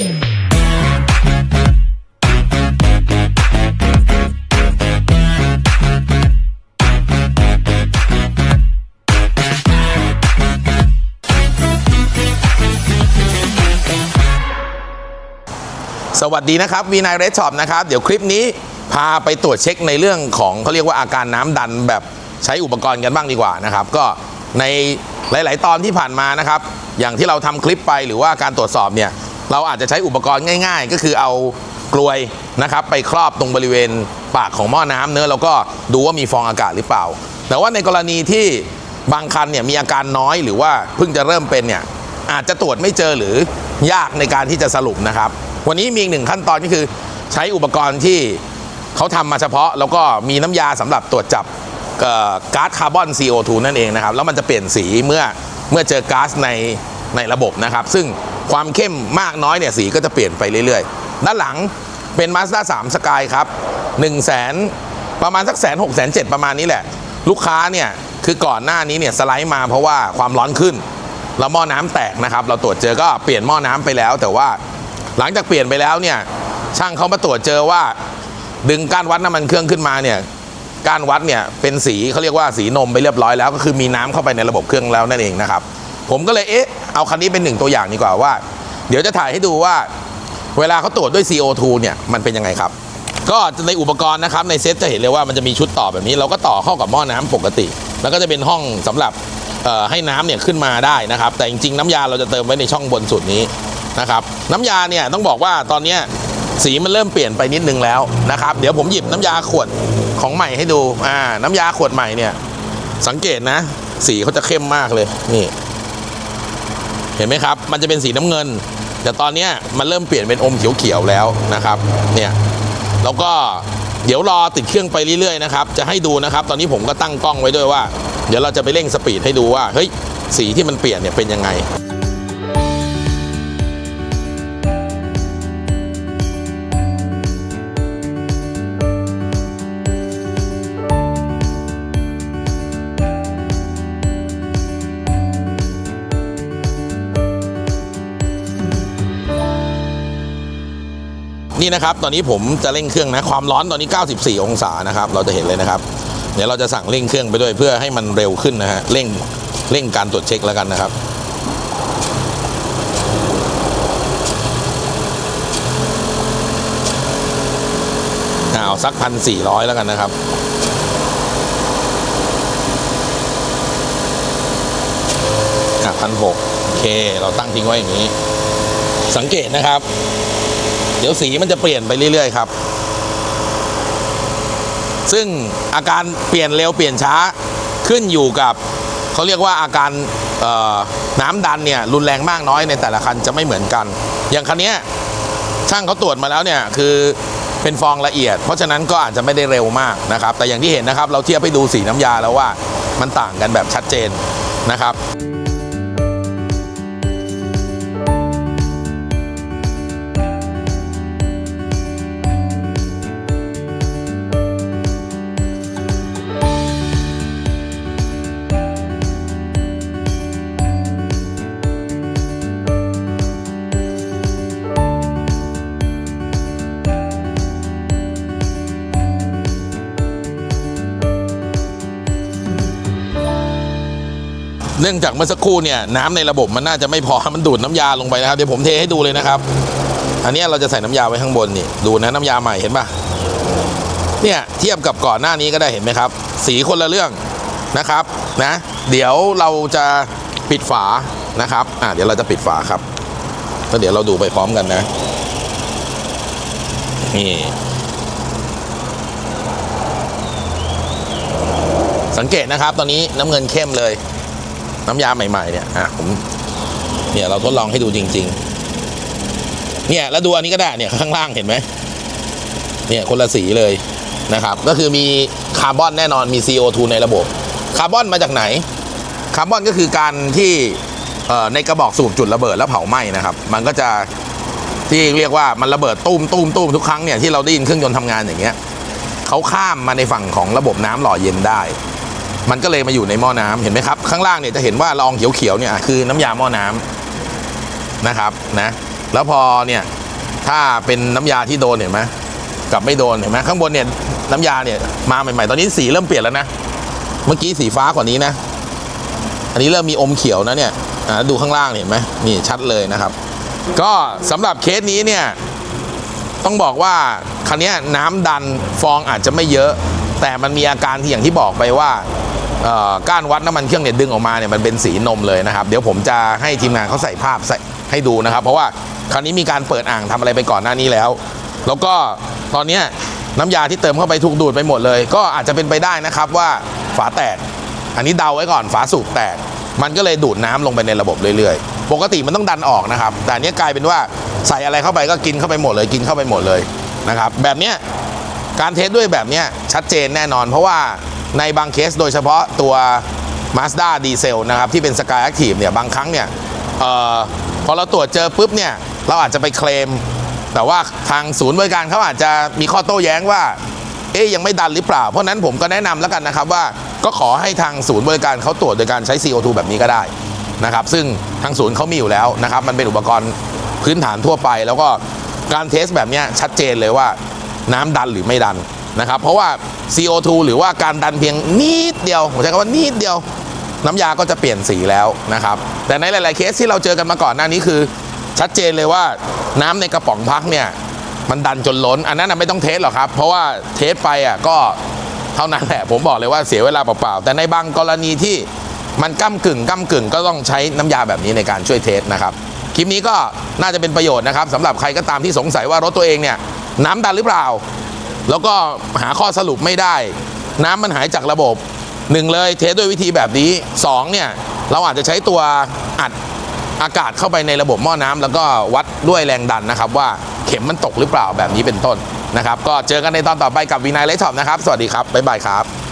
สวัสดีนะครับวีนายเรสช็อปนะครับ เดี๋ยวคลิปนี้พาไปตรวจเช็คในเรื่องของเขาเรียกว่าอาการน้ำดันแบบใช้อุปกรณ์กันบ้างดีกว่านะครับ ก็ในหลาย ๆ ตอนที่ผ่านมานะครับ อย่างที่เราทำคลิปไปหรือว่าการตรวจสอบเนี่ย เราอาจจะใช้อุปกรณ์ง่าย ๆ ก็คือเอากลวยนะครับไปครอบตรงบริเวณปากของหม้อน้ำเนื้อแล้วก็ดูว่ามีฟองอากาศหรือเปล่า แต่ว่าในกรณีที่บางคันเนี่ยมีอาการน้อยหรือว่าเพิ่งจะเริ่มเป็นเนี่ยอาจจะตรวจไม่เจอหรือยากในการที่จะสรุปนะครับ วันนี้มีอีกหนึ่งขั้นตอนก็คือใช้อุปกรณ์ที่เขาทำมาเฉพาะ แล้วก็มีน้ำยาสำหรับตรวจจับก๊าซคาร์บอน CO2 นั่นเองนะครับ แล้วมันจะเปลี่ยนสีเมื่อเมื่อเจอก๊าซในในระบบนะครับ ซึ่ง ความเข้มมากน้อยเนี่ยสีก็จะเปลี่ยนไปเรื่อยๆ ด้านหลังเป็น Mazda 3 Sky ครับ1 0 0 0 0แสนประมาณสักแสนหกแสนเจ็ดประมาณนี้แหละ ลูกค้าเนี่ยคือก่อนหน้านี้เนี่ยสไลด์มาเพราะว่าความร้อนขึ้น แล้วหม้อน้ำแตกนะครับ เราตรวจเจอก็เปลี่ยนหม้อน้ำไปแล้ว แต่ว่าหลังจากเปลี่ยนไปแล้วเนี่ยช่างเขามาตรวจเจอว่า ดึงก้านวัดน้ำมันเครื่องขึ้นมาเนี่ยก้านวัดเนี่ยเป็นสีเขาเรียกว่าสีนมไปเรียบร้อยแล้ว ก็คือมีน้ำเข้าไปในระบบเครื่องแล้วนั่นเองนะครับ ผมก็เลยเอ๊ะเอาคันนี้เป็นหนึ่งตัวอย่างดีกว่าว่า เดี๋ยวจะถ่ายให้ดูว่า เวลาเขาตรวจด้วย CO2 เนี่ยมันเป็นยังไงครับ ก็ในอุปกรณ์นะครับในเซ็ตจะเห็นเลยว่ามันจะมีชุดต่อแบบนี้ เราก็ต่อเข้ากับหม้อน้ำปกติ แล้วก็จะเป็นห้องสำหรับให้น้ำเนี่ยขึ้นมาได้นะครับ แต่จริงๆน้ำยาเราจะเติมไว้ในช่องบนสุดนี้นะครับน้ำยาเนี่ยต้องบอกว่าตอนนี้สีมันเริ่มเปลี่ยนไปนิดนึงแล้วนะครับ เดี๋ยวผมหยิบน้ำยาขวดของใหม่ให้ดูอ่าน้ำยาขวดใหม่เนี่ยสังเกตนะ สีเขาจะเข้มมากเลยนี่ เห็นไหมครับ มันจะเป็นสีน้ำเงิน แต่ตอนนี้มันเริ่มเปลี่ยนเป็นอมเขียวๆแล้วนะครับเนี่ยแล้วก็เดี๋ยวรอติดเครื่องไปเรื่อยๆนะครับจะให้ดูนะครับ ตอนนี้ผมก็ตั้งกล้องไว้ด้วยว่า เดี๋ยวเราจะไปเร่งสปีดให้ดูว่าเฮ้ยสีที่มันเปลี่ยนเนี่ยเป็นยังไง นี่นะครับ ตอนนี้ผมจะเร่งเครื่องนะ ความร้อนตอนนี้ 94 องศานะครับ เราจะเห็นเลยนะครับ เดี๋ยวเราจะสั่งเร่งเครื่องไปด้วยเพื่อให้มันเร็วขึ้นนะฮะ เร่ง เร่งการตรวจเช็คแล้วกันนะครับเอาสักพันสี่ร้อยแล้วกันนะครับพันหกโอเค เราตั้งทิ้งไว้อย่างนี้ สังเกตนะครับ เดี๋ยวสีมันจะเปลี่ยนไปเรื่อยๆครับ ซึ่งอาการเปลี่ยนเร็วเปลี่ยนช้าขึ้นอยู่กับเขาเรียกว่าอาการน้ำดันเนี่ยรุนแรงมากน้อยในแต่ละคันจะไม่เหมือนกัน อย่างคันนี้ช่างเขาตรวจมาแล้วเนี่ยคือเป็นฟองละเอียด เพราะฉะนั้นก็อาจจะไม่ได้เร็วมากนะครับ แต่อย่างที่เห็นนะครับ เราเทียบให้ดูสีน้ำยาแล้วว่ามันต่างกันแบบชัดเจนนะครับ เนื่องจากเมื่อสักครู่เนี่ยน้ำในระบบมันน่าจะไม่พอมันดูดน้ำยาลงไปนะครับเดี๋ยวผมเทให้ดูเลยนะครับ อันนี้เราจะใส่น้ำยาไว้ข้างบนนี่ดูนะน้ำยาใหม่เห็นปะเนี่ยเทียบกับก่อนหน้านี้ก็ได้เห็นไหมครับ สีคนละเรื่องนะครับนะเดี๋ยวเราจะปิดฝานะครับอะเดี๋ยวเราจะปิดฝาครับแล้วเดี๋ยวเราดูไปพร้อมกันนะนี่สังเกตนะครับ ตอนนี้น้ำเงินเข้มเลย น้ำยาใหม่ๆเนี่ยอะผมเนี่ยเราทดลองให้ดูจริง ๆ เนี่ยแล้วดูอันนี้ก็ได้เนี่ยข้างล่างเห็นไหมเนี่ยคนละสีเลยนะครับ ก็คือมีคาร์บอนแน่นอนมี CO2 ในระบบคาร์บอนมาจากไหนคาร์บอนก็คือการที่ในกระบอกสูบจุดระเบิดแล้วเผาไหม้นะครับ มันก็จะที่เรียกว่ามันระเบิดตุ้มตุ้มตุ้มทุกครั้งเนี่ยที่เราได้ยินเครื่องยนต์ทำงานอย่างเงี้ยเขาข้ามมาในฝั่งของระบบน้ำหล่อเย็นได้ มันก็เลยมาอยู่ในหม้อน้ำเห็นไหมครับ ข้างล่างเนี่ยจะเห็นว่าละอองเขียวๆเนี่ยคือน้ำยาหม้อน้ำนะครับนะแล้วพอเนี่ยถ้าเป็นน้ำยาที่โดนเห็นไหมกับไม่โดนเห็นไหมข้างบนเนี่ยน้ำยาเนี่ยมาใหม่ๆ ตอนนี้สีเริ่มเปลี่ยนแล้วนะ เมื่อกี้สีฟ้ากว่านี้นะ อันนี้เริ่มมีอมเขียวนะเนี่ยดูข้างล่างเห็นไหมนี่ชัดเลยนะครับ ก็สำหรับเคสนี้เนี่ยต้องบอกว่าคันนี้น้ำดันฟองอาจจะไม่เยอะ แต่มันมีอาการที่อย่างที่บอกไปว่า ก้านวัดน้ำมันเครื่องเนี่ยดึงออกมาเนี่ยมันเป็นสีนมเลยนะครับ เดี๋ยวผมจะให้ทีมงานเขาใส่ภาพใส่ให้ดูนะครับ เพราะว่าคราวนี้มีการเปิดอ่างทำอะไรไปก่อนหน้านี้แล้ว แล้วก็ตอนนี้น้ำยาที่เติมเข้าไปถูกดูดไปหมดเลย ก็อาจจะเป็นไปได้นะครับว่าฝาแตก อันนี้เดาไว้ก่อนฝาสูบแตก มันก็เลยดูดน้ำลงไปในระบบเรื่อยๆ ปกติมันต้องดันออกนะครับ แต่อันเนี้ยกลายเป็นว่าใส่อะไรเข้าไปก็กินเข้าไปหมดเลย กินเข้าไปหมดเลยนะครับ แบบเนี้ยการเทสด้วยแบบเนี้ยชัดเจนแน่นอน เพราะว่า ในบางเคสโดยเฉพาะตัว Mazda d ีเซลนะครับที่เป็น Sky Active เนี่ยบางครั้งเนี่ยออพอเราตรวจเจอปุ๊บเนี่ยเราอาจจะไปเคลม แต่ว่าทางศูนย์บริการเขาอาจจะมีข้อโต้แย้งว่า เอ๊ยยังไม่ดันหรือเปล่า เพราะนั้นผมก็แนะนำแล้วกันนะครับว่าก็ขอให้ทางศูนย์บริการเขาตรวจโดยการใช้ CO2 แบบนี้ก็ได้นะครับซึ่งทางศูนย์เขามีอยู่แล้วนะครับมันเป็นอุปกรณ์พื้นฐานทั่วไป แล้วก็การเทสแบบนี้ชัดเจนเลยว่าน้ำดันหรือไม่ดัน นะครับ เพราะว่า CO2 หรือว่าการดันเพียงนิดเดียวผมใช้คำว่านิดเดียว น้ำยาก็จะเปลี่ยนสีแล้วนะครับ แต่ในหลาย ๆ เคสที่เราเจอกันมาก่อนหน้านี้คือ ชัดเจนเลยว่าน้ำในกระป๋องพักเนี่ยมันดันจนล้น อันนั้นไม่ต้องเทสหรอกครับ เพราะว่าเทสไปอะก็เท่านั้นแหละ ผมบอกเลยว่าเสียเวลาเปล่า ๆ แต่ในบางกรณีที่มันก้ากึ่งก้ากึ่งก็ต้องใช้น้ำยาแบบนี้ในการช่วยเทสนะครับ คลิปนี้ก็น่าจะเป็นประโยชน์นะครับสำหรับใครก็ตามที่สงสัยว่ารถตัวเองเนี่ยน้ำดันหรือเปล่า แล้วก็หาข้อสรุปไม่ได้ น้ำมันหายจากระบบหนึ่งเลยเทสด้วยวิธีแบบนี้สองเนี่ยเราอาจจะใช้ตัวอัดอากาศเข้าไปในระบบหม้อน้ำแล้วก็วัดด้วยแรงดันนะครับว่าเข็มมันตกหรือเปล่าแบบนี้เป็นต้นนะครับ ก็เจอกันในตอนต่อไปกับวีนายไลท์ท็อปนะครับ สวัสดีครับ บ๊ายบายครับ